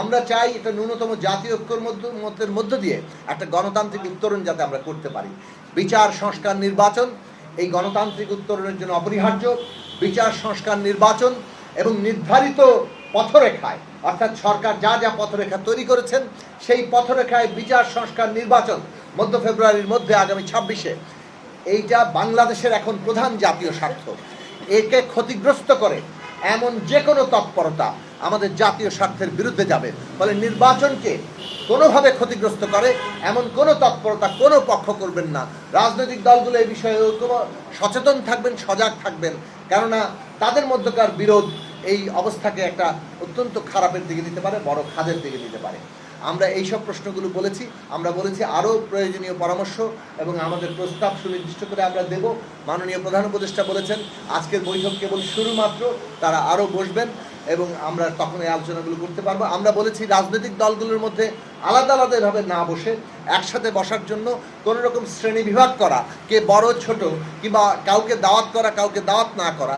আমরা চাই এটা ন্যূনতম জাতীয় ঐক্যর মধ্য মতের মধ্য দিয়ে একটা গণতান্ত্রিক উত্তরণ যাতে আমরা করতে পারি। বিচার, সংস্কার, নির্বাচন, এই গণতান্ত্রিক উত্তরণের জন্য অপরিহার্য। বিচার, সংস্কার, নির্বাচন এবং নির্ধারিত পথরেখায়, অর্থাৎ সরকার যা যা পথরেখা তৈরি করেছেন, সেই পথরেখায় বিচার, সংস্কার, নির্বাচন মধ্য ফেব্রুয়ারির মধ্যে আগামী ছাব্বিশে। এইটা বাংলাদেশের এখন প্রধান জাতীয় স্বার্থ। একে ক্ষতিগ্রস্ত করে এমন যে কোনো তৎপরতা আমাদের জাতীয় স্বার্থের বিরুদ্ধে যাবে। ফলে নির্বাচনকে কোনোভাবে ক্ষতিগ্রস্ত করে, এমন কোনো তৎপরতা কোনো পক্ষ করবেন না। রাজনৈতিক দলগুলো এই বিষয়ে সচেতন থাকবেন, সজাগ থাকবেন। কেননা তাদের মধ্যকার বিরোধ এই অবস্থাকে একটা অত্যন্ত খারাপের দিকে নিতে পারে, বড় খাদের দিকে নিতে পারে। আমরা এই সব প্রশ্নগুলো বলেছি, আমরা বলেছি আরও প্রয়োজনীয় পরামর্শ এবং আমাদের প্রস্তাব সুনির্দিষ্ট করে আমরা দেব। মাননীয় প্রধান উপদেষ্টা বলেছেন, আজকের বৈঠক কেবল শুরু মাত্র তারা আরও বসবেন। এবং আমরা তখন এই আলোচনাগুলো করতে পারব। আমরা বলেছি রাজনৈতিক দলগুলোর মধ্যে আলাদা আলাদা এভাবে না বসে একসাথে বসার জন্য কোনো রকম শ্রেণি বিভাগ করা, কে বড় ছোট কিংবা কাউকে দাওয়াত করা, কাউকে দাওয়াত না করা